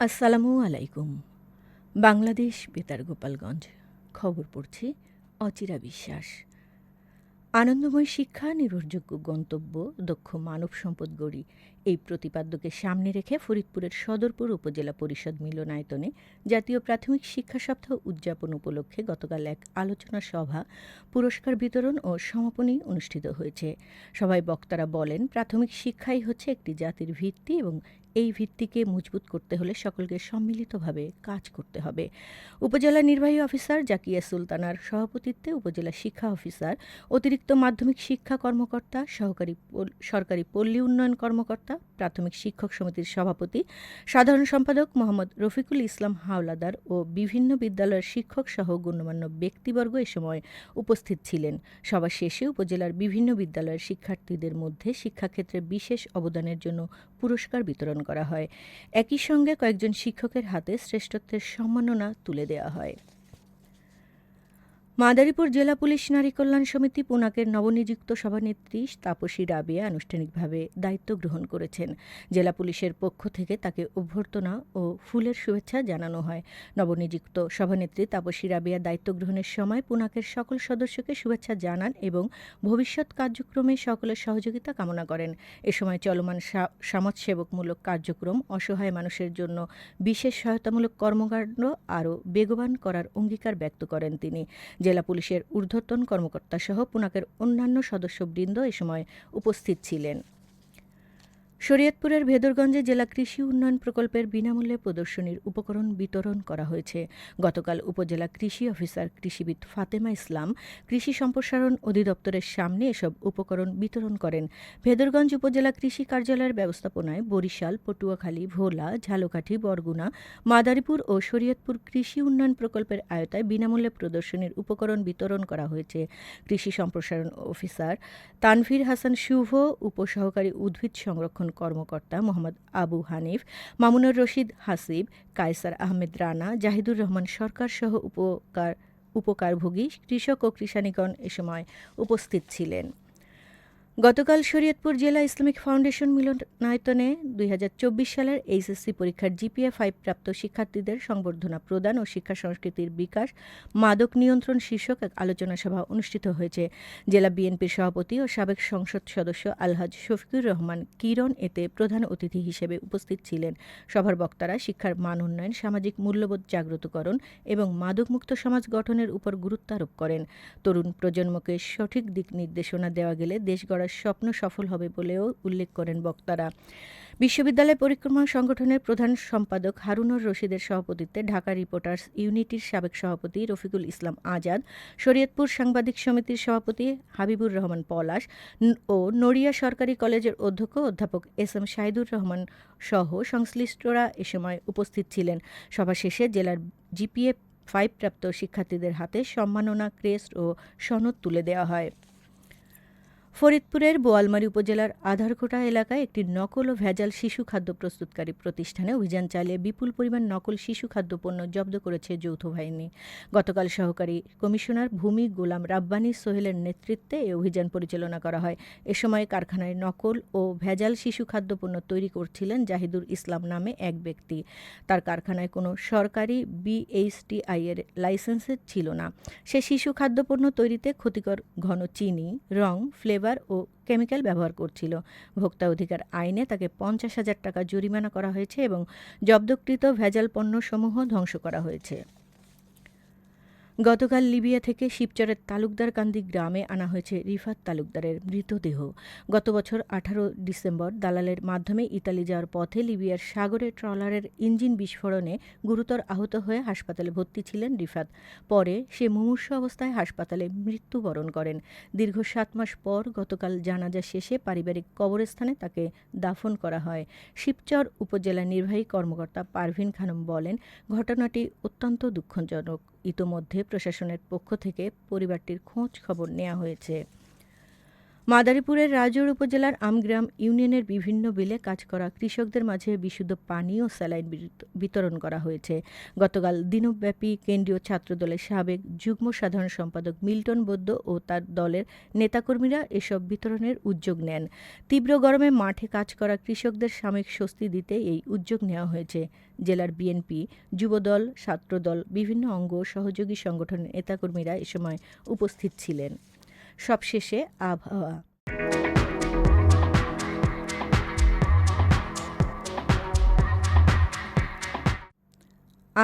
আসসালামু আলাইকুম। বাংলাদেশ বেতার গোপালগঞ্জ। খবর পড়ছি অচিরা বিশ্বাস। আনন্দময় শিক্ষা, নির্ভরযোগ্য গন্তব্য, দক্ষ মানব সম্পদ গড়ি এই প্রতিপাদ্যকে সামনে রেখে ফরিদপুরের সদরপুর উপজেলা পরিষদ মিলনায়তনে জাতীয় প্রাথমিক শিক্ষা সপ্তাহ উদযাপন উপলক্ষে গতকাল এক আলোচনা সভা, পুরস্কার বিতরণ ও সমাপনী অনুষ্ঠিত হয়েছে। সবাই বক্তারা বলেন, প্রাথমিক শিক্ষাই হচ্ছে একটি জাতির ভিত্তি এবং এই ভিত্তিকে মজবুত করতে হলে সকলকে সম্মিলিতভাবে কাজ করতে হবে। উপজেলা নির্বাহী অফিসার জাকিয়া সুলতানার সভাপতিত্বে উপজেলা শিক্ষা অফিসার, অতিরিক্ত মাধ্যমিক শিক্ষা কর্মকর্তা, সহকারী সরকারি পল্লী উন্নয়ন কর্মকর্তা, প্রাথমিক শিক্ষক সমিতির সভাপতি, সাধারণ সম্পাদক মোহাম্মদ রফিকুল ইসলাম হাওলাদার ও বিভিন্ন বিদ্যালয়ের শিক্ষক সহ গণ্যমান্য ব্যক্তিবর্গ এ সময় উপস্থিত ছিলেন। সভা শেষে উপজেলার বিভিন্ন বিদ্যালয়ের শিক্ষার্থীদের মধ্যে শিক্ষাক্ষেত্রে বিশেষ অবদানের জন্য পুরস্কার বিতরণ করা হয়। একই সঙ্গে কয়েকজন শিক্ষকের হাতে শ্রেষ্ঠত্বের সম্মাননা তুলে দেওয়া হয়। মাদারীপুর জেলা পুলিশ নারী কল্যাণ সমিতি পুনাকের নবনিযুক্ত সভানেত্রী তাপসী রাবিয়া আনুষ্ঠানিকভাবে দায়িত্ব গ্রহণ করেছেন। জেলা পুলিশের পক্ষ থেকে তাকে অভ্যর্থনা ও ফুলের শুভেচ্ছা জানানো হয়। নবনিযুক্ত সভানেত্রী তাপসী রাবিয়া দায়িত্ব গ্রহণের সময় পুনাকের সকল সদস্যকে শুভেচ্ছা জানান এবং ভবিষ্যৎ কার্যক্রমে সকলের সহযোগিতা কামনা করেন। এ সময় চলমান সমাজসেবকমূলক কার্যক্রম অসহায় মানুষের জন্য বিশেষ সহায়তামূলক কর্মকাণ্ড আরও বেগবান করার অঙ্গীকার ব্যক্ত করেন তিনি। জেলা পুলিশের ঊর্ধ্বতন কর্মকর্তাসহ পুনাকের অন্যান্য সদস্যবৃন্দ এ সময় উপস্থিত ছিলেন। শরীয়তপুরের ভেদরগঞ্জে জেলা কৃষি উন্নয়ন প্রকল্পের বিনামূল্যে প্রদর্শনীর উপকরণ বিতরণ করা হয়েছে। গতকাল উপজেলা কৃষি অফিসার কৃষিবিদ ফাতেমা ইসলাম কৃষি সম্প্রসারণ অধিদপ্তরের সামনে এসব উপকরণ বিতরণ করেন। ভেদরগঞ্জ উপজেলা কৃষি কার্যালয়ের ব্যবস্থাপনায় বরিশাল, পটুয়াখালী, ভোলা, ঝালকাঠি, বরগুনা, মাদারীপুর ও শরীয়তপুর কৃষি উন্নয়ন প্রকল্পের আয়তায় বিনামূল্যে প্রদর্শনীর উপকরণ বিতরণ করা হয়েছে। কৃষি সম্প্রসারণ অফিসার তানভীর হাসান শুভ, উপসহকারী উদ্ভিদ সংরক্ষণ কর্মকর্তা মোহাম্মদ আবু হানিফ, মামুনুর রশিদ হাসিব, কায়সার আহমেদ রানা, জাহিদুর রহমান সরকার সহ উপকার, উপকারভোগী, কৃষক ও কৃষানীগণ এ সময় উপস্থিত ছিলেন। গতকাল শরীয়তপুর জেলা ইসলামিক ফাউন্ডেশন মিলনায়তনে দুই হাজার চব্বিশ সালের এইচএসসি পরীক্ষার জিপিএ ফাইভ প্রাপ্ত শিক্ষার্থীদের সংবর্ধনা প্রদান ও শিক্ষা সংস্কৃতির বিকাশ মাদক নিয়ন্ত্রণ শীর্ষক এক আলোচনা সভা অনুষ্ঠিত হয়েছে। জেলা বিএনপির সভাপতি ও সাবেক সংসদ সদস্য আলহাজ শফিকুর রহমান কিরণ এতে প্রধান অতিথি হিসেবে উপস্থিত ছিলেন। সভার বক্তারা শিক্ষার মান উন্নয়ন, সামাজিক মূল্যবোধ জাগ্রতকরণ এবং মাদকমুক্ত সমাজ গঠনের উপর গুরুত্ব আরোপ করেন। তরুণ প্রজন্মকে সঠিক দিক নির্দেশনা দেওয়া গেলে দেশ গড়া স্বপ্ন সফল হবে বলেও উল্লেখ করেন বক্তারা। বিশ্ববিদ্যালয় পরিক্রমা সংগঠনের প্রধান সম্পাদক হারুনুর রশিদের সভাপতিত্বে ঢাকা রিপোর্টার্স ইউনিটির সাবেক সভাপতি রফিকুল ইসলাম আজাদ, শরীয়তপুর সাংবাদিক সমিতির সভাপতি হাবিবুর রহমান পলাশ ও নড়িয়া সরকারি কলেজের অধ্যক্ষ অধ্যাপক এস এম শাহিদুর রহমান সহ সংশ্লিষ্টরা এ সময় উপস্থিত ছিলেন। সভা শেষে জেলার জিপিএ ফাইভ প্রাপ্ত শিক্ষার্থীদের হাতে সম্মাননা ক্রেস্ট ও সনদ তুলে দেওয়া হয়। ফরিদপুরের বোয়ালমারী উপজেলার আধারকোটা এলাকায় একটি নকল ও ভেজাল শিশু খাদ্য প্রস্তুতকারী প্রতিষ্ঠানে অভিযান চালিয়ে বিপুল পরিমাণ নকল শিশু খাদ্যপণ্য জব্দ করেছে যৌথ বাহিনী। গতকাল সহকারী কমিশনার ভূমি গোলাম রাব্বানী সোহেলের নেতৃত্বে এই অভিযান পরিচালনা করা হয়। এ সময় কারখানায় নকল ও ভেজাল শিশু খাদ্যপণ্য তৈরি করছিলেন জাহিদুর ইসলাম নামে এক ব্যক্তি। তার কারখানায় কোনো সরকারি বিএইচটিআই এর লাইসেন্সের ছিল না। সে শিশু খাদ্যপণ্য তৈরিতে ক্ষতিকর ঘন চিনি, রং, ফ্লেভার ফ্লেভার ও কেমিক্যাল ব্যবহার করছিল। ভোক্তা অধিকার আইনে তাকে পঞ্চাশ হাজার টাকা জরিমানা করা হয়েছে এবং জব্দকৃত ভেজাল পণ্যসমূহ ধ্বংস করা হয়েছে। গতকাল লিবিয়া থেকে শিবচরের তালুকদারকান্দি গ্রামে আনা হয়েছে রিফাত তালুকদারের মৃতদেহ। গত বছর আঠারো ডিসেম্বর দালালের মাধ্যমে ইতালি যাওয়ার পথে লিবিয়ার সাগরে ট্রলারের ইঞ্জিন বিস্ফোরণে গুরুতর আহত হয়ে হাসপাতালে ভর্তি ছিলেন রিফাত। পরে সে মুমূর্ষ অবস্থায় হাসপাতালে মৃত্যুবরণ করেন। দীর্ঘ সাত মাস পর গতকাল জানাজা শেষে পারিবারিক কবরস্থানে তাকে দাফন করা হয়। শিবচর উপজেলা নির্বাহী কর্মকর্তা পারভিন খানম বলেন, ঘটনাটি অত্যন্ত দুঃখজনক। ইতোমধ্যে প্রশাসনের পক্ষ থেকে পরিবারটির খোঁজ খবর নেওয়া হয়েছে। মাদারীপুরের রাজৌর উপজেলার আমগ্রাম ইউনিয়নের বিভিন্ন বিলে কাজ করা কৃষকদের মাঝে বিশুদ্ধ পানি ও স্যালাইন বিত- বিতরণ করা হয়েছে। গতকাল দিনব্যাপী কেন্দ্রীয় ছাত্রদলের সাবেক যুগ্ম সাধারণ সম্পাদক মিল্টন বৌদ্ধ ও তার দলের নেতাকর্মীরা এসব বিতরণের উদ্যোগ নেন। তীব্র গরমে মাঠে কাজ করা কৃষকদের সাময়িক স্বস্তি দিতে এই উদ্যোগ নেওয়া হয়েছে। জেলার বিএনপি, যুবদল, ছাত্রদল, বিভিন্ন অঙ্গ সহযোগী সংগঠনের নেতাকর্মীরা এ সময় উপস্থিত ছিলেন। সবশেষে আবহাওয়া।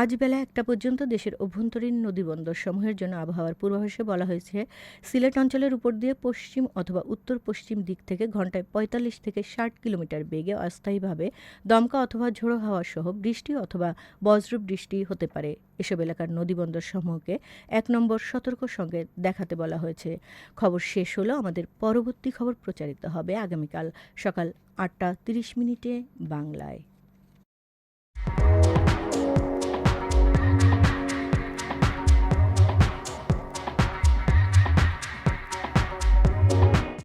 আজ বেলা একটা পর্যন্ত দেশের অভ্যন্তরীণ নদীবন্দর সমূহের জন্য আবহাওয়ার পূর্বাভাসে বলা হয়েছে, সিলেট অঞ্চলের উপর দিয়ে পশ্চিম অথবা উত্তর পশ্চিম দিক থেকে ঘন্টায় পঁয়তাল্লিশ থেকে ষাট কিলোমিটার বেগে অস্থায়ীভাবে দমকা অথবা ঝোড়ো হাওয়া সহ বৃষ্টি অথবা বজ্র বৃষ্টি হতে পারে। এসব এলাকার নদীবন্দর সমূহকে এক নম্বর সতর্ক সঙ্গে দেখাতে বলা হয়েছে। খবর শেষ হলো আমাদের পরবর্তী খবর প্রচারিত হবে আগামীকাল সকাল আটটা তিরিশ মিনিটে বাংলায়।